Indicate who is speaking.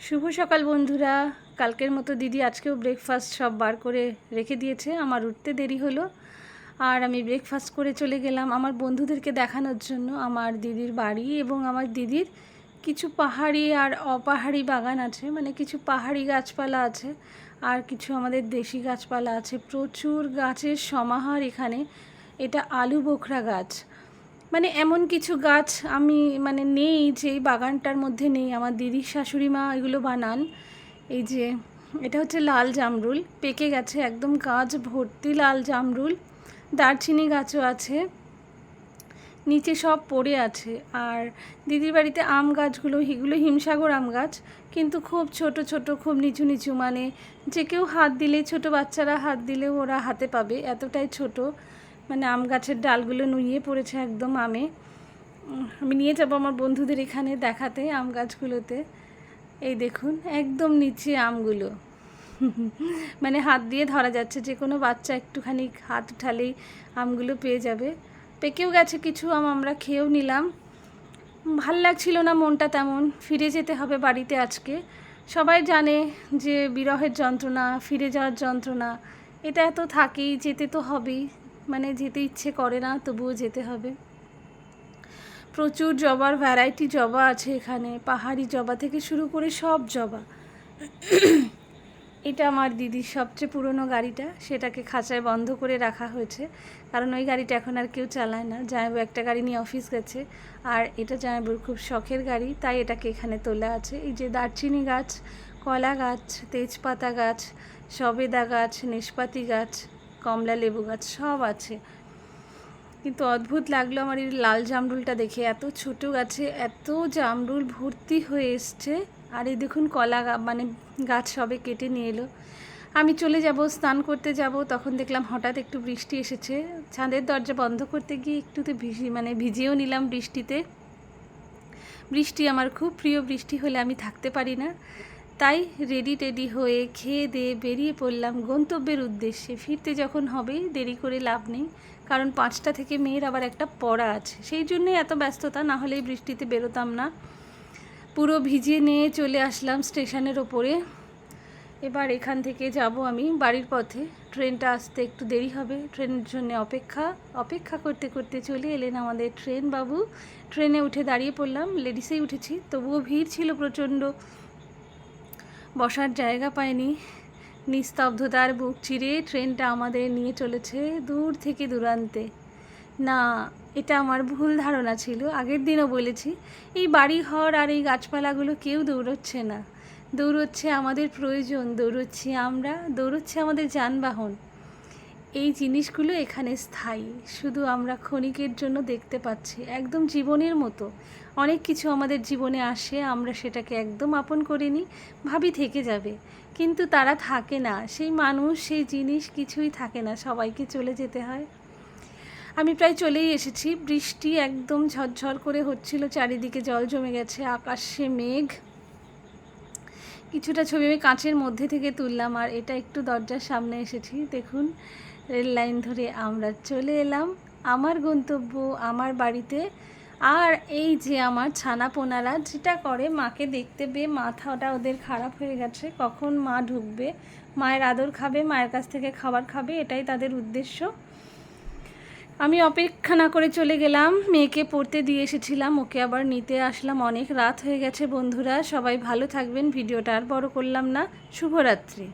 Speaker 1: শুভ সকাল বন্ধুরা। কালকের মতো দিদি আজকেও ব্রেকফাস্ট সব বার করে রেখে দিয়েছে। আমার উঠতে দেরি হলো। আর আমি ব্রেকফাস্ট করে চলে গেলাম আমার বন্ধুদেরকে দেখানোর জন্য। আমার দিদির বাড়ি এবং আমার দিদির কিছু পাহাড়ি আর অপাহাড়ি বাগান আছে। মানে কিছু পাহাড়ি গাছপালা আছে আর কিছু আমাদের দেশি গাছপালা আছে। প্রচুর গাছের সমাহার এখানে। এটা আলু বোখরা গাছ। মানে এমন কিছু গাছ আমি মানে নেই যে বাগানটার মধ্যে নেই। আমার দিদির শাশুড়ি মা এগুলো বানান। এই যে, এটা হচ্ছে লাল জামরুল। পেকে গেছে একদম গাছ ভর্তি লাল জামরুল। দারচিনি গাছও আছে। নিচে সব পড়ে আছে। আর দিদির বাড়িতে আম গাছগুলো, এগুলো হিমসাগর আম গাছ। কিন্তু খুব ছোট ছোট, খুব নিচু নিচু। মানে যে কেউ হাত দিলে, ছোট বাচ্চারা হাত দিলে ওরা হাতে পাবে। এতটাই ছোট। মানে আম গাছের ডালগুলো নুইয়ে পড়েছে একদম আমে। আমি নিয়ে যাব আমার বন্ধুদের এখানে দেখাতে আম গাছগুলোতে। এই দেখুন, একদম নিচে আমগুলো। মানে হাত দিয়ে ধরা যাচ্ছে, যে কোনো বাচ্চা একটুখানি হাত উঠালেই আমগুলো পেয়ে যাবে। পেকেও গেছে কিছু আম, আমরা খেয়েও নিলাম। ভালো লাগছিল না মনটা তেমন। ফিরে যেতে হবে বাড়িতে আজকে। সবাই জানে যে বিরহের যন্ত্রণা, ফিরে যাওয়ার যন্ত্রণা, এটা এত থাকেই, যেতে তো হবেই। মানে যেতে ইচ্ছে করে না, তবুও যেতে হবে। প্রচুর জবার ভ্যারাইটি জবা আছে এখানে, পাহাড়ি জবা থেকে শুরু করে সব জবা। এটা আমার দিদির সবচেয়ে পুরনো গাড়িটা, সেটাকে খাঁচায় বন্ধ করে রাখা হয়েছে। কারণ ওই গাড়িটা এখন আর কেউ চালায় না। জামাইবু একটা গাড়ি নিয়ে অফিস গেছে, আর এটা জামাইবুর খুব শখের গাড়ি, তাই এটাকে এখানে তোলা আছে। এই যে দারচিনি গাছ, কলা গাছ, তেজপাতা গাছ, সবেদা গাছ নেশপাতি গাছ কমলা লেবু গাছ সব আছে। কিন্তু অদ্ভুত লাগল আমার এই লাল জামরুলটা দেখে। এত ছোট গাছে এত জামরুল ভর্তি হয়ে এসছে। আর এই দেখুন কলা মানে গাছ সবে কেটে নিয়ে এলো। আমি চলে যাব, স্নান করতে যাব। তখন দেখলাম হঠাৎ একটু বৃষ্টি এসেছে। ছাদের দরজা বন্ধ করতে গিয়ে একটুতে ভিজি মানে ভিজিয়েও নিলাম বৃষ্টিতে। বৃষ্টি আমার খুব প্রিয় বৃষ্টি হলে আমি থাকতে পারি না। তাই রেডি টেডি হয়ে খেয়ে দিয়ে বেরিয়ে পড়লাম গন্তব্যের উদ্দেশ্যে। ফিরতে যখন হবে, দেরি করে লাভ নেই, কারণ পাঁচটা থেকে মেয়ের আবার একটা পড়া আছে। সেই জন্যই এত ব্যস্ততা, না হলে বৃষ্টিতে বেরোতাম না। পুরো ভিজিয়ে নিয়ে চলে আসলাম স্টেশনের ওপরে। এবার এখান থেকে যাব আমি বাড়ির পথে। ট্রেনটা আসতে একটু দেরি হবে, ট্রেনের জন্য অপেক্ষা। অপেক্ষা করতে করতে চলে এলেন আমাদের ট্রেন বাবু ট্রেনে উঠে দাঁড়িয়ে পড়লাম, লেডিসেই উঠেছি, তবুও ভিড় ছিল প্রচণ্ড। বসার জায়গা পায়নি নিস্তব্ধতার বুক চিরে ট্রেনটা আমাদের নিয়ে চলেছে দূর থেকে দূরান্তে। না, এটা আমার ভুল ধারণা ছিল, আগের দিনও বলেছি, এই বাড়ি ঘর আর এই গাছপালাগুলো কেউ দৌড়চ্ছে না। দৌড়চ্ছে আমাদের প্রয়োজন, দৌড়চ্ছি আমরা, দৌড়চ্ছে আমাদের যানবাহন। এই জিনিসগুলো এখানে স্থায়ী। শুধু আমরা ক্ষণিকের জন্য দেখতে পাচ্ছি, একদম জীবনের মতো। অনেক কিছু আমাদের জীবনে আসে, আমরা সেটাকে একদম আপন করে নিই, ভাবি থেকে যাবে। কিন্তু তারা থাকে না। সেই মানুষ, সেই জিনিস কিছুই থাকে না, সবাইকে চলে যেতে হয়। আমি প্রায় চলেই এসেছি। বৃষ্টি একদম ঝরঝর করে হচ্ছিল, চারিদিকে জল জমে গেছে, আকাশে মেঘ। কিছুটা ছবি আমি কাঁচের মধ্যে থেকে তুললাম আর এটা একটু দরজার সামনে এসেছি। দেখুন, রেল লাইন ধরে আমরা চলে এলাম আমার গন্তব্য, আমার বাড়িতে। আর এই যে আমার ছানা পোনারা যেটা করে, মাকে দেখতে পেয়ে মাথাটা ওদের খারাপ হয়ে গেছে। কখন মা ঢুকবে, মায়ের আদর খাবে, মায়ের কাছ থেকে খাবার খাবে, এটাই তাদের উদ্দেশ্য। আমি অপেক্ষা না করে চলে গেলাম। মেয়েকে পড়তে দিয়ে এসেছিলাম। ওকে আবার নিতে আসলাম। অনেক রাত হয়ে গেছে বন্ধুরা। সবাই ভালো থাকবেন। ভিডিওটা আর বড় করলাম না। শুভরাত্রি।